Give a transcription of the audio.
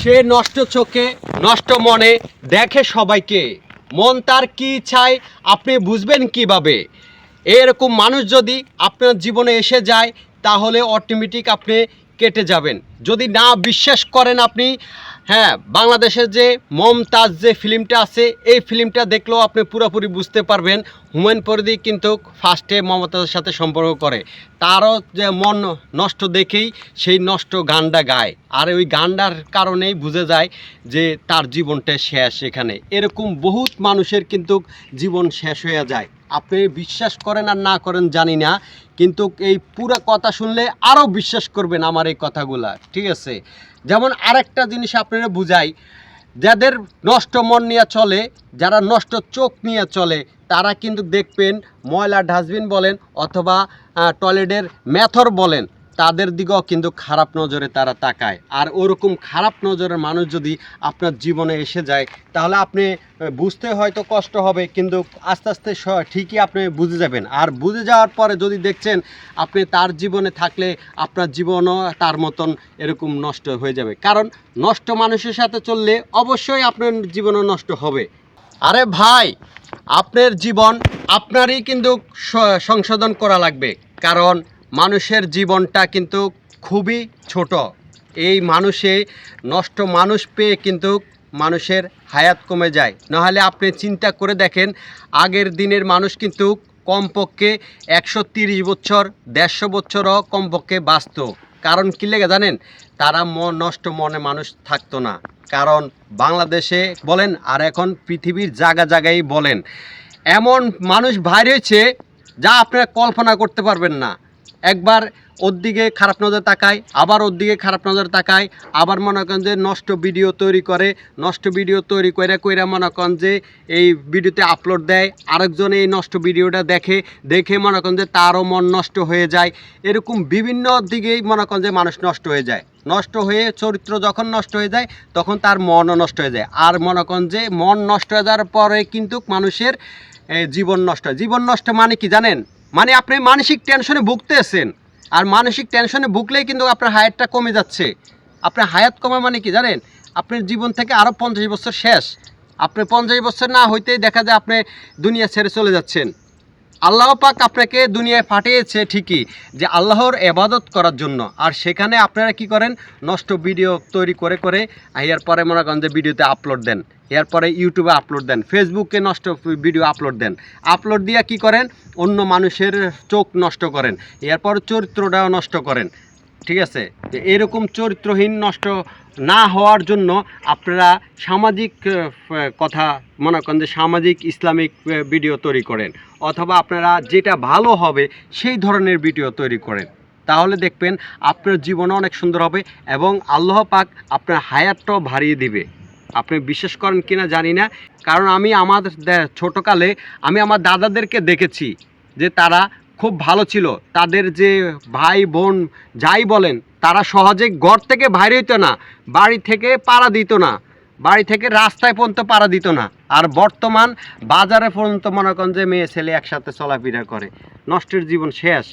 সে নষ্ট চোখে, নষ্ট মনে দেখে সবাইকে। মন তার কি চায়, আপনি বুঝবেন কীভাবে? এরকম মানুষ যদি আপনার জীবনে এসে যায়, তাহলে অটোমেটিক আপনি কেটে যাবেন। যদি না বিশ্বাস করেন আপনি হ্যাঁ বাংলাদেশের যে মমতাজ যে ফিল্মটা আছে, এই ফিল্মটা দেখলেও আপনি পুরোপুরি বুঝতে পারবেন হুমায়ুন পরিদি কিন্তু ফার্স্টে মমতাজের সাথে সম্পর্ক করে। তারও যে মন নষ্ট দেখেই সেই নষ্ট গানটা গায়। আর ওই গানটার কারণেই বুঝে যায় যে তার জীবনটা শেষ এখানে। এরকম বহুত মানুষের কিন্তু জীবন শেষ হয়ে যায়। আপনি বিশ্বাস করেন আর না করেন জানি না, কিন্তু এই পুরো কথা শুনলে আরও বিশ্বাস করবেন আমার এই কথাগুলা। ঠিক আছে? যেমন আরেকটা জিনিস আপনারা বুঝাই, যাদের নষ্ট মন নিয়ে চলে, যারা নষ্ট চোখ নিয়ে চলে, তারা কিন্তু দেখবেন ময়লা ডাস্টবিন বলেন অথবা টয়লেটের মেথর বলেন। তাদের দিকেও কিন্তু খারাপ নজরে তারা তাকায়। আর ওরকম খারাপ নজরের মানুষ যদি আপনার জীবনে এসে যায়, তাহলে আপনি বুঝতে হয়তো কষ্ট হবে, কিন্তু আস্তে আস্তে ঠিকই আপনি বুঝে যাবেন। আর বুঝে যাওয়ার পরে যদি দেখছেন আপনি তার জীবনে থাকলে আপনার জীবনও তার মতন এরকম নষ্ট হয়ে যাবে। কারণ নষ্ট মানুষের সাথে চললে অবশ্যই আপনার জীবনও নষ্ট হবে। আরে ভাই, আপনার জীবন আপনারই কিন্তু সংশোধন করা লাগবে। কারণ মানুষের জীবনটা কিন্তু খুবই ছোট। এই মানুষে নষ্ট মানুষ পেয়ে কিন্তু মানুষের হায়াত কমে যায়। নাহলে আপনি চিন্তা করে দেখেন, আগের দিনের মানুষ কিন্তু কমপক্ষে একশো তিরিশ বছর, দেড়শো বছরও কমপক্ষে বাঁচত। কারণ কী লেগে জানেন? তারা মন নষ্ট মনে মানুষ থাকতো না। কারণ বাংলাদেশে বলেন আর এখন পৃথিবীর জায়গা জায়গায় বলেন। এমন মানুষ বাইর হয়েছে, যা আপনারা কল্পনা করতে পারবেন না। একবার ওর দিকে খারাপ নজর তাকায়, আবার ওর দিকে খারাপ নজর তাকায়, আবার মনে করেন যে নষ্ট ভিডিও তৈরি করে, নষ্ট ভিডিও তৈরি করে কইরা মনে করেন যে এই ভিডিওতে আপলোড দেয়, আরেকজন এই নষ্ট ভিডিওটা দেখে দেখে মনে করেন যে তারও মন নষ্ট হয়ে যায়। এরকম বিভিন্ন দিকেই মনে করেন যে মানুষ নষ্ট হয়ে যায়। নষ্ট হয়ে চরিত্র যখন নষ্ট হয়ে যায়, তখন তার মনও নষ্ট হয়ে যায়। আর মনে করেন যে মন নষ্ট হয়ে যাওয়ার পরে কিন্তু মানুষের জীবন নষ্ট। জীবন নষ্ট মানে কি জানেন? মানে আপনি মানসিক টেনশনে ভুগতেছেন আর মানসিক টেনশনে ভুগলেই কিন্তু আপনার হায়াতটা কমে যাচ্ছে। আপনার হায়াত কমা মানে কি জানেন? আপনার জীবন থেকে আরও পঞ্চাশ বছর শেষ। আপনি পঞ্চাশ বছর না হইতেই দেখা যায় আপনি দুনিয়া ছেড়ে চলে যাচ্ছেন। আল্লাহ পাক আপনাকে দুনিয়ায় পাঠিয়েছে ঠিকই যে আল্লাহর এবাদত করার জন্য। আর সেখানে আপনারা কি করেন? নষ্ট ভিডিও তৈরি করে করে এর পরে মনে করেন যে ভিডিওতে আপলোড দেন। এরপরে ইউটিউবে আপলোড দেন। ফেসবুকে নষ্ট ভিডিও আপলোড দেন। আপলোড দিয়ে কি করেন? অন্য মানুষের চোখ নষ্ট করেন। এরপর চরিত্রটাও নষ্ট করেন। ঠিক আছে? যে এরকম চরিত্রহীন নষ্ট না হওয়ার জন্য আপনারা সামাজিক কথা মনে করেন যে সামাজিক ইসলামিক ভিডিও তৈরি করেন। অথবা আপনারা যেটা ভালো হবে সেই ধরনের ভিডিও তৈরি করেন। তাহলে দেখবেন আপনার জীবনও অনেক সুন্দর হবে এবং আল্লাহ পাক আপনার হায়াতটাও বাড়িয়ে দিবে। আপনি বিশ্বাস করেন কিনা জানি না। কারণ আমি আমার ছোটকালে আমি আমার দাদাদেরকে দেখেছি যে তারা খুব ভালো ছিল। তাদের যে ভাই, বোন যাই বলেন, তারা সহজে ঘর থেকে বাইরে হইতো না, বাড়ি থেকে পাড়া দিত না, বাড়ি থেকে রাস্তায় পর্যন্ত পাড়া দিত না। আর বর্তমান বাজারে পর্যন্ত মনে করেন যে মেয়ে ছেলে একসাথে চলাফেরা করে। নষ্টের জীবন শেষ।